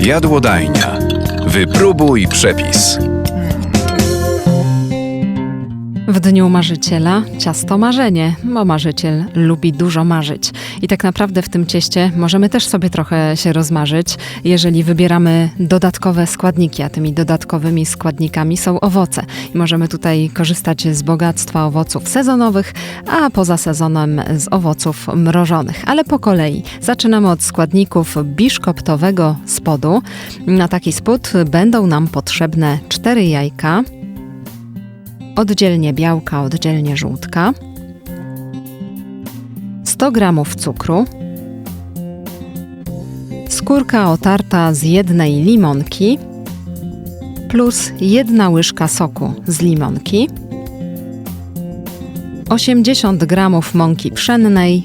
Jadłodajnia. Wypróbuj przepis. W dniu marzyciela ciasto marzenie, bo marzyciel lubi dużo marzyć. I tak naprawdę w tym cieście możemy też sobie trochę się rozmarzyć, jeżeli wybieramy dodatkowe składniki, a tymi dodatkowymi składnikami są owoce. I możemy tutaj korzystać z bogactwa owoców sezonowych, a poza sezonem z owoców mrożonych. Ale po kolei zaczynamy od składników biszkoptowego spodu. Na taki spód będą nam potrzebne 4 jajka, oddzielnie białka, oddzielnie żółtka, 100 g cukru, skórka otarta z jednej limonki plus jedna łyżka soku z limonki, 80 g mąki pszennej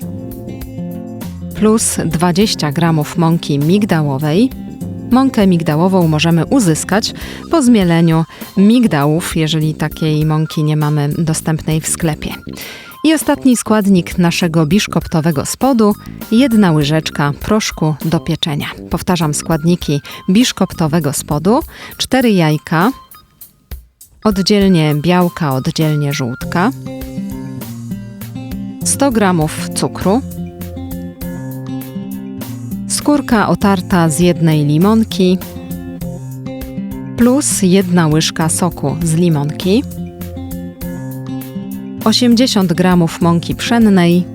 plus 20 g mąki migdałowej. Mąkę migdałową możemy uzyskać po zmieleniu migdałów, jeżeli takiej mąki nie mamy dostępnej w sklepie. I ostatni składnik naszego biszkoptowego spodu, jedna łyżeczka proszku do pieczenia. Powtarzam składniki biszkoptowego spodu, cztery jajka, oddzielnie białka, oddzielnie żółtka, 100 g cukru, skórka otarta z jednej limonki, plus jedna łyżka soku z limonki, 80 g mąki pszennej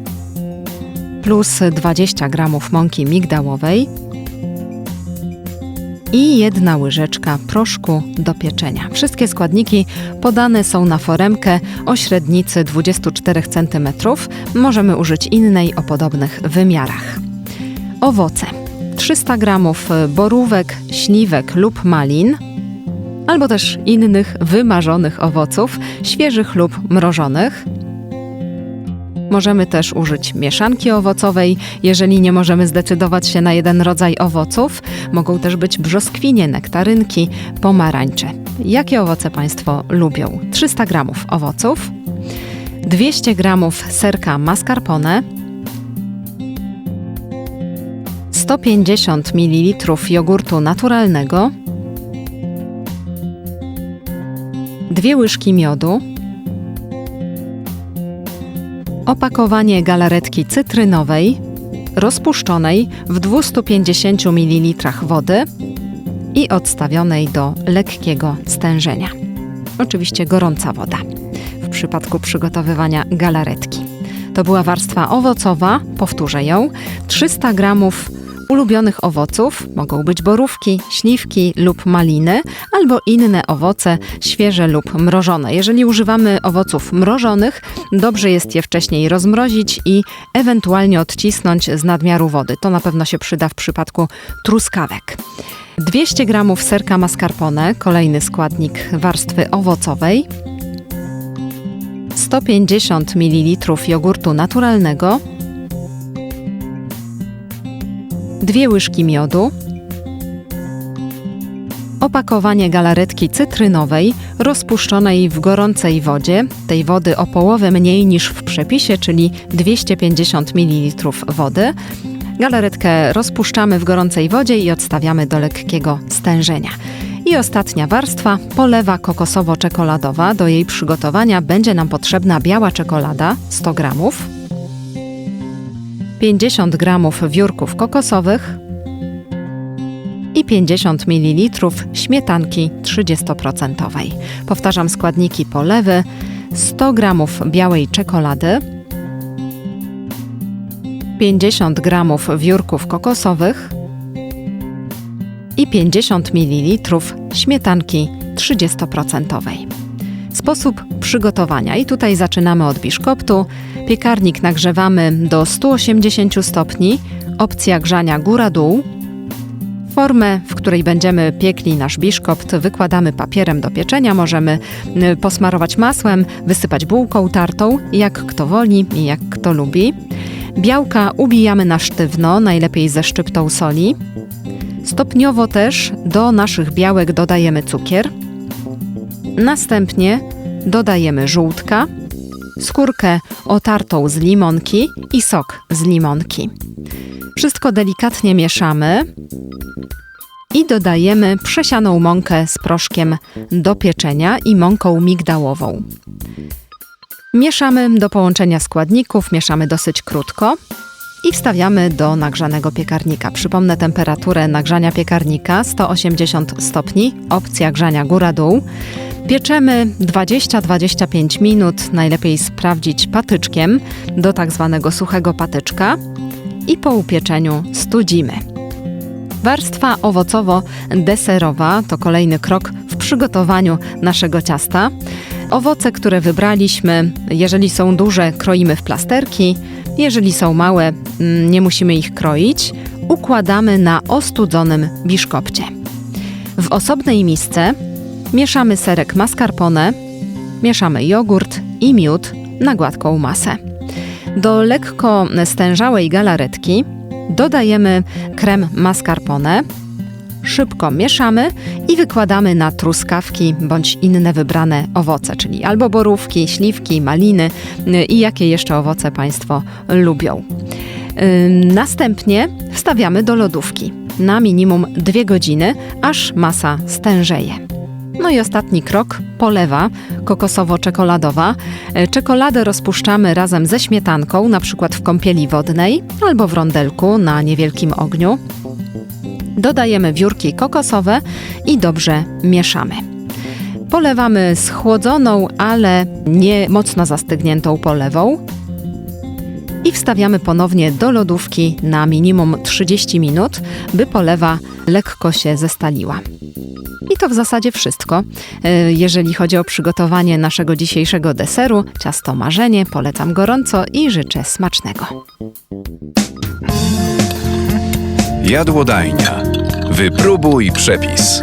plus 20 g mąki migdałowej i jedna łyżeczka proszku do pieczenia. Wszystkie składniki podane są na foremkę o średnicy 24 cm. Możemy użyć innej o podobnych wymiarach. Owoce. 300 g borówek, śliwek lub malin, albo też innych wymarzonych owoców, świeżych lub mrożonych. Możemy też użyć mieszanki owocowej, jeżeli nie możemy zdecydować się na jeden rodzaj owoców. Mogą też być brzoskwinie, nektarynki, pomarańcze. Jakie owoce Państwo lubią? 300 g owoców, 200 g serka mascarpone, 150 ml jogurtu naturalnego, dwie łyżki miodu, opakowanie galaretki cytrynowej rozpuszczonej w 250 ml wody i odstawionej do lekkiego stężenia. Oczywiście gorąca woda w przypadku przygotowywania galaretki. To była warstwa owocowa, powtórzę ją, 300 gramów ulubionych owoców mogą być borówki, śliwki lub maliny, albo inne owoce świeże lub mrożone. Jeżeli używamy owoców mrożonych, dobrze jest je wcześniej rozmrozić i ewentualnie odcisnąć z nadmiaru wody. To na pewno się przyda w przypadku truskawek. 200 g serka mascarpone, kolejny składnik warstwy owocowej. 150 ml jogurtu naturalnego, dwie łyżki miodu, opakowanie galaretki cytrynowej rozpuszczonej w gorącej wodzie, tej wody o połowę mniej niż w przepisie, czyli 250 ml wody. Galaretkę rozpuszczamy w gorącej wodzie i odstawiamy do lekkiego stężenia. I ostatnia warstwa, polewa kokosowo-czekoladowa. Do jej przygotowania będzie nam potrzebna biała czekolada 100 gramów, 50 g wiórków kokosowych i 50 ml śmietanki 30%. Powtarzam składniki polewy: 100 g białej czekolady, 50 g wiórków kokosowych i 50 ml śmietanki 30%. Sposób przygotowania. I tutaj zaczynamy od biszkoptu. Piekarnik nagrzewamy do 180 stopni. Opcja grzania góra-dół. Formę, w której będziemy piekli nasz biszkopt, wykładamy papierem do pieczenia. Możemy y, posmarować masłem, wysypać bułką tartą, jak kto woli i jak kto lubi. Białka ubijamy na sztywno, najlepiej ze szczyptą soli. Stopniowo też do naszych białek dodajemy cukier. Następnie dodajemy żółtka, skórkę otartą z limonki i sok z limonki. Wszystko delikatnie mieszamy i dodajemy przesianą mąkę z proszkiem do pieczenia i mąką migdałową. Mieszamy do połączenia składników, mieszamy dosyć krótko i wstawiamy do nagrzanego piekarnika. Przypomnę temperaturę nagrzania piekarnika 180 stopni, opcja grzania góra-dół. Pieczemy 20-25 minut, najlepiej sprawdzić patyczkiem do tak zwanego suchego patyczka i po upieczeniu studzimy. Warstwa owocowo-deserowa to kolejny krok w przygotowaniu naszego ciasta. Owoce, które wybraliśmy, jeżeli są duże, kroimy w plasterki, jeżeli są małe, mm, nie musimy ich kroić. Układamy na ostudzonym biszkopcie. W osobnej misce mieszamy serek mascarpone, mieszamy jogurt i miód na gładką masę. Do lekko stężałej galaretki dodajemy krem mascarpone, szybko mieszamy i wykładamy na truskawki bądź inne wybrane owoce, czyli albo borówki, śliwki, maliny y, i jakie jeszcze owoce Państwo lubią. Następnie wstawiamy do lodówki na minimum 2 godziny, aż masa stężeje. No i ostatni krok polewa kokosowo-czekoladowa. E, Czekoladę rozpuszczamy razem ze śmietanką, na przykład w kąpieli wodnej albo w rondelku na niewielkim ogniu. Dodajemy wiórki kokosowe i dobrze mieszamy. Polewamy schłodzoną, ale nie mocno zastygniętą polewą i wstawiamy ponownie do lodówki na minimum 30 minut, by polewa lekko się zestaliła. To w zasadzie wszystko. E, Jeżeli chodzi o przygotowanie naszego dzisiejszego deseru, ciasto marzenie, polecam gorąco i życzę smacznego. Jadłodajnia. Wypróbuj przepis.